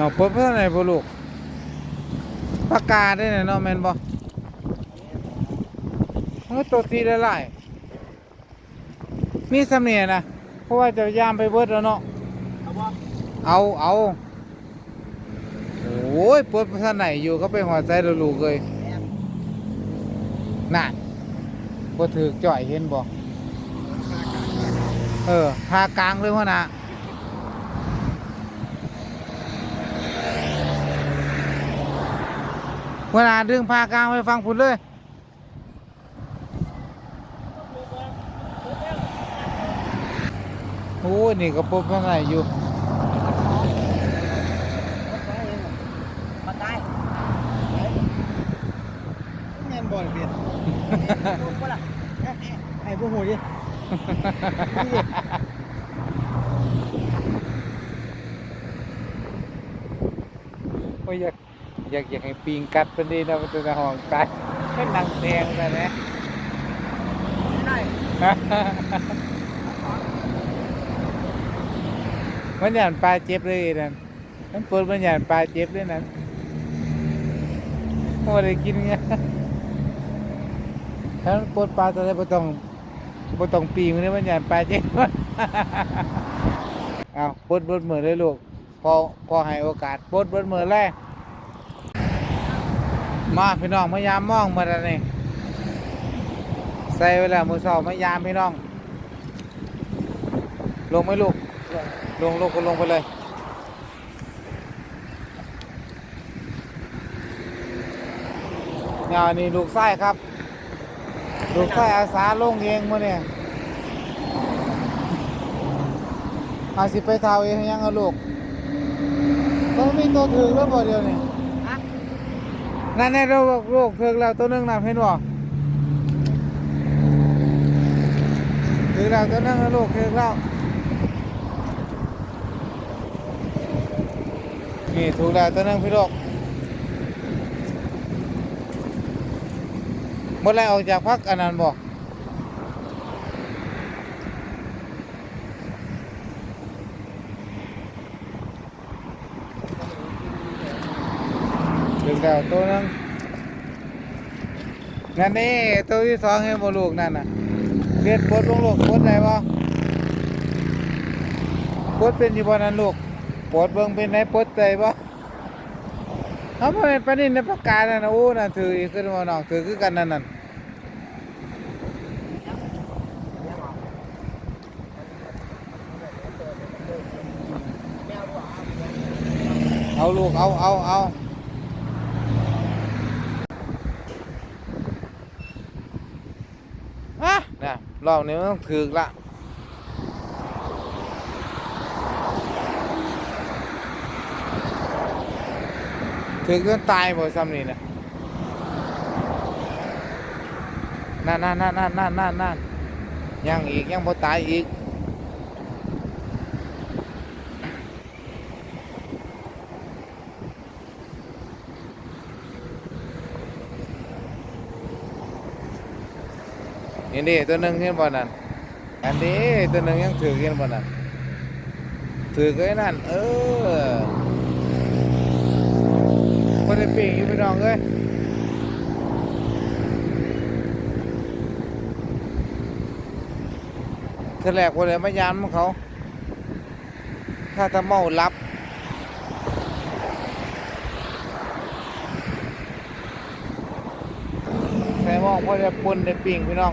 เอาเปิดเพื่อไหนบ่ลูกปากกาได้เนี่ยเนาะแมนบ่มันก็ตัวสีละลายมีสำเนียนะเพราะว่าจะยามไปเบิดแล้วเนาะเอาเอาโอ้ยเปิดเพื่อนไหนอยู่ก็ไปหัวใจลูกเลยนั่นบ่ถือจ่อยเห็นบ่เออพากลางเลยพ่อนะ พ่อนะดึงพากลางไปฟังคุณเลย โอ้ยนี่ก็ปุ๊บเท่าไหร่อยู่มาตายแม่นบอลเปลี่ยนลูกบ่ล่ะไอ้พวกหูดิโอ้ยอยาก อยากอยากให้ปิงกัดเป็นดีนะมันจะห้องตายเป็นนางแดงแต่นะได้มันหยานปลาเจ็บเลยนั่นมันปิดมันหยานปลาเจ็บเลยนั่นโอ้ได้กินไงถ้ามันปลดปลาตัวใดบ่ต้องบ่ต้องปีงเลยมันหยานปลาเจ็บเอาปลดเบดมือเลยลูกพอพอให้โอกาสปลดเบดมือแรก มาพี่น้องพยายามมองมาแล้วนี่ใส่เวลามือสอบพยายามพี่น้อง ลงไหมลูก ลงลงก็ลงไปเลยงานนี่ลูกไส้ครับ ลูกไส้อาสาลงเองมื่อเนี่ยอาสิไปเท้าเองยังเอาลูกต้องมีตัวถึงแล้วบ่เดียวนี่ นั่นแน่เราลูกถึงแล้วตัวหนึงนะเห็นบ่ถึงแล้วตัวนึงนะลูกถึงแล้วนี่ถูกแล้วตัวนึงพี่ลูกเมื่อไรออกจากพักอันนั้นบอก แล้วตัวนึงนั่นนี่ตัวที่สองเห็นบ่ลูกนั่นน่ะเรียนปดลงลูกปดได้บ่ปดเป็นอยู่บ่นั้นลูกปดเบิ่งเป็นไหนปดใจบ่เอาบ่เป็นปานนี้ในประกาศนั่นนะโอ้นั่นถือกขึ้นมาน้องถือคือกันนั่นนั่นเอาลูกเอาเอาเอาอะเนี่ย รอบนี้มันต้องถือละถือจนตายบ่ซ้ำนี่นะนั่นนั่นนั่นนั่นนั่นนั่นนั่นยังอีกยังบ่ตายอีก นี่นี่ตัวหนึ่งเห็นบ่นั่นอันนี้ตัวหนึ่งยังถือเห็นบ่นั่นถือก็ไอ้นั่น เออคนในปีกอยู่พี่น้องเอ้ยเธอแหลกคนเลยมายามของเขา ถ้าจะเมารับใส่หมองพอได้ปนได้ปิ่งพี่น้อง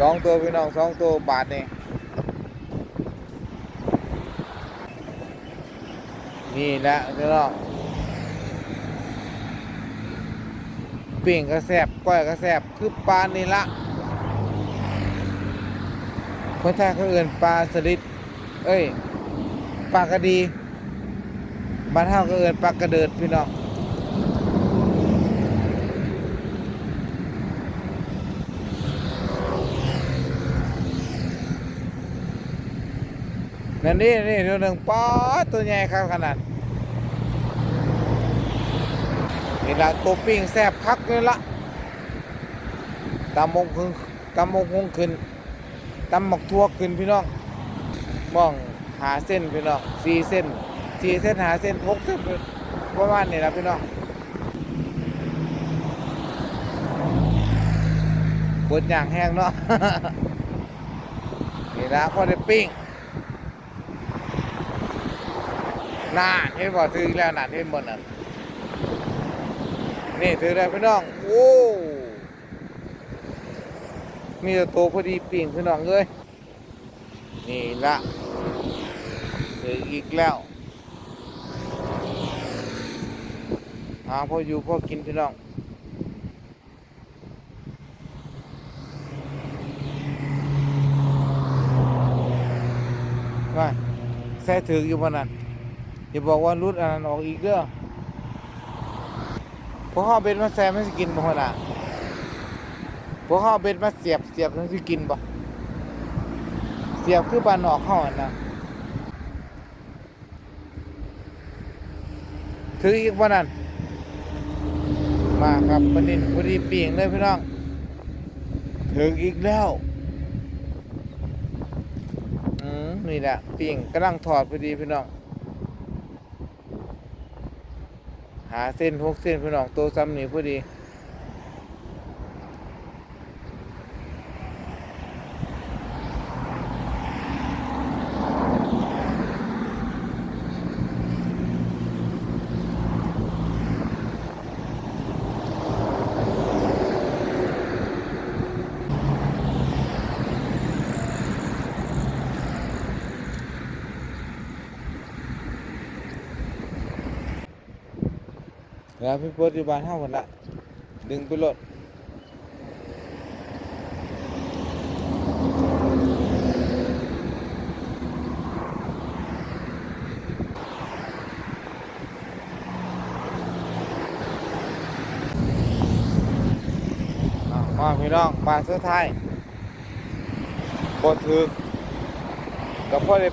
สองตัวพี่น้องสองตัวบาทนี่นี่แหละพี่น้องปิ่งกระแสบก้อยกระแสบคือปลานี่ละคนไทยเขาเอื่นปลาสลิดเอ้ยปลากระดีบ้านเฮาก็เอิ้นปลากระเดิดพี่น้อง นั่นนี่นี่ตัวหนึ่งป๊อตัวใหญ่ครับขนาดนี่ละตัวปิ้งแซ่บคักเลยละตำมงคงตำมงคงขึ้นตำหมกทั่วขึ้นพี่น้องมองหาเส้นพี่น้องสี่เส้นสี่เส้นหาเส้นหกเส้นประมาณนี้ละพี่น้องปวดอย่างแห้งเนาะนี่ละพอได้ปิ้ง นานเห็นบ่ถืออีกแล้วนานเห็นบ่นั่นนี่ถือแล้วพี่น้องโอ้มีแต่ตัวพอดีปิ่งพี่น้องเอ้ยนี่ละถืออีกแล้วหาพออยู่พอกินพี่น้องว่าใส่ถืออยู่บ่นั่น อย่าบอกว่ารุดอันนั้นออกอีกเด้อพวกเขาเอาเบ็ดมาแซมให้สกินบ่คนน่ะพวกเขาเอาเบ็ดมาเสียบเสียบให้สกินบ่เสียบคือปลาหนอกเขาอันนะถืออีกบ่นั่นมาครับประเด็นพอดีปีงเลยพี่น้องถึงอีกแล้วอืมนี่แหละปีงกำลังถอดพอดีพี่น้อง หาเส้นหกเส้นพี่น้องตัวซ้ำนี่พอดี แล้วพี่เปิดอยู่บ้านเฮาคนละดึงไปรถมาพี่น้องมาเสุดท้ายบดถือกับพ่อได้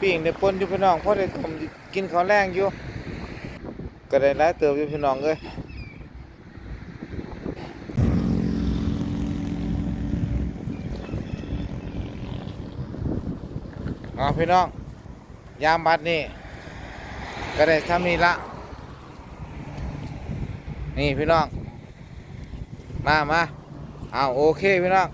ปิ้งได้ปนอยู่พี่น้องพ่อได้ต้มกินข้าวแรงอยู่ ก็ได้หลายเติบอยู่พี่น้องเอ้ยเอาพี่น้อง ยามบัดนี่ก็ได้ทำนี่ละ นี่พี่น้อง มามาเอาโอเคพี่น้อง